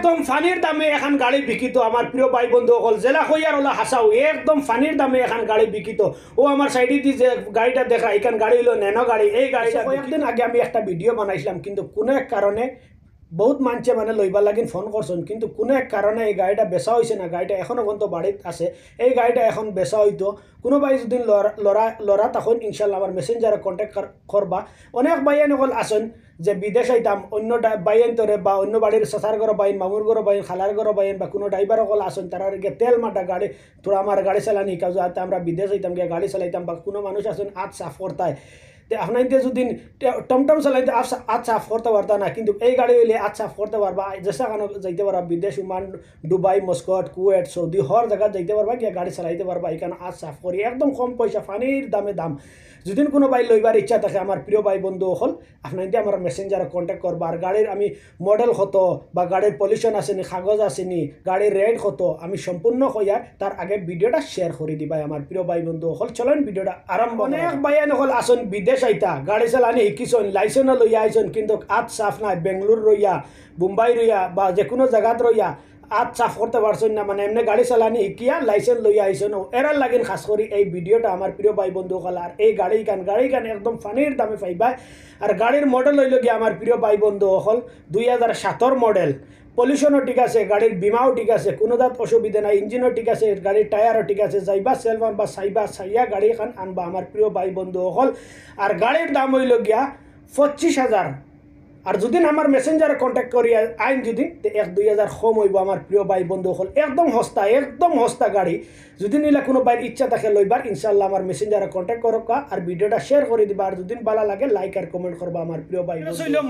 একদম ফানির দামে এখন গাড়ি বিকিত। আমার প্রিয় ভাই বন্ধু সকল জেলা হইয়ার ওলা হাসাও একদম ফানির দামে এখন গাড়ি বিকিত। ও আমার সাইডে দি যে গাড়িটা দেখা এখান গাড়ি হলো ন্যানো গাড়ি এই গাড়িটা কয়েকদিন আগে আমি একটা ভিডিও বানাইছিলাম কিন্তু কোনো এক কারণে বহুত মানছে মানে লইবার লাগিন ফোন করছেন কিন্তু কোনো এক কারণে এই গাড়িটা বেচা হয়েছে না, গাড়িটা এখনও পর্যন্ত বাড়িত আছে। এই গাড়িটা এখন বেচা হইতো কোনোবাই যদি লড়া লড়া তখন ইনশাল্লাহ আমার মেসেঞ্জারে কন্ট্যাক্ট করবা অনেক বাইয়ান অকল আসেন যে বিদেশ আইতাম, অন্য বাইন তোরে বা অন্য বাড়ির সসার ঘর বাইন মামুর ঘর বাইন খালার ঘর বাইন বা কোনো ড্রাইভার অকল আসেন তারা গিয়ে তেল মাটা গাড়ি তোরা আমার গাড়ি চালানি, কাজ আমরা বিদেশ আইতাম গিয়ে গাড়ি চালাইতাম বা কোনো মানুষ আসেন আজ সাফ করতায় তে আপনার যদি টমটম চালাইতে আজ সাফ করতে পারতা না কিন্তু এই গাড়ি হইলে আজ সাফ করতে পারবা যেসা কানো যাইতে পারবা বিদেশ Oman Dubai Muscat Kuwait Saudi হর জায়গা যাইতে পারবা গিয়ে গাড়ি চালাইতে পারবা এখানে আজ সাফ করি একদম কম পয়সা পানির দামে দাম। যদি কোনো ভাই লইবার ইচ্ছা থাকে আমার প্রিয় ভাই বন্ধু হল আপনার দিয়ে আমার মেসেঞ্জারে কন্ট্যাক্ট করবা আর গাড়ির আমি মডেল কত বা গাড়ির পলিউশন আসেনি কাগজ আসেনি গাড়ির রেট কত আমি সম্পূর্ণ হইয়া তার আগে ভিডিওটা শেয়ার করে দিবা আমার প্রিয় ভাই বন্ধু হল। চলেন ভিডিওটা আরম্ভ অনেক ভাইয়ান হল আসুন বিদেশ আইতা, গাড়ি চালানি শিকিছন লাইসেন্সও লইয়া আইছন, কিন্তু আত সাফ নাই বেঙ্গলোর রইয়া মুম্বাই রইয়া বা যে কোনো জায়গাত রইয়া আত সাফ করতে পারছেন না মানে এমনি গাড়ি চালানি শিকিয়া লাইসেন্স লইয়া আইছেন। এরার লাগিন খাস করি এই ভিডিওটা আমার প্রিয় ভাই বন্ধু হল আর এই গাড়ি কান গাড়ি কান একদম ফানির দামে পাইবা আর গাড়ির মডেল হইল গিয়ে আমার প্রিয় ভাই বন্ধু হল দুই হাজার সাতর মডেল পলিউশনও ঠিক আছে, গাড়ির বিমাও ঠিক আছে, কোনো দাঁত অসুবিধা নাই, ইঞ্জিনও ঠিক আছে, গাড়ির টায়ারও ঠিক আছে, যাইবা সেলফান বা চাইবা চাইয়া গাড়ি এখন আনবা। আমার প্রিয় ভাই বন্ধু হল আর গাড়ির দাম হইল গিয়া পঁচিশ হাজার। আর যদি আমার মেসেঞ্জারে কন্ট্যাক্ট করি আইন যদি এক দুই হাজার কম হইব আমার প্রিয় ভাই বন্ধু হল একদম সস্তা একদম সস্তা গাড়ি। যদি নিলে কোনো বাইর ইচ্ছা থাকে লইবার ইনশাল্লাহ আমার মেসেঞ্জারে কন্ট্যাক্ট করক আর ভিডিওটা শেয়ার করে দিবা। আর যদি ভালো লাগে লাইক আর কমেন্ট করবা আমার প্রিয় ভাই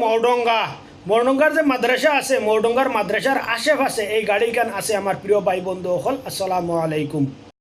মৌডঙ্গা মৌডঙ্গার যে মাদ্রাসা আছে মরডঙ্গার মাদ্রাসার আশেপাশে এই গাড়ি কান আছে আমার প্রিয় ভাই বন্ধু হল আসসালামু আলাইকুম।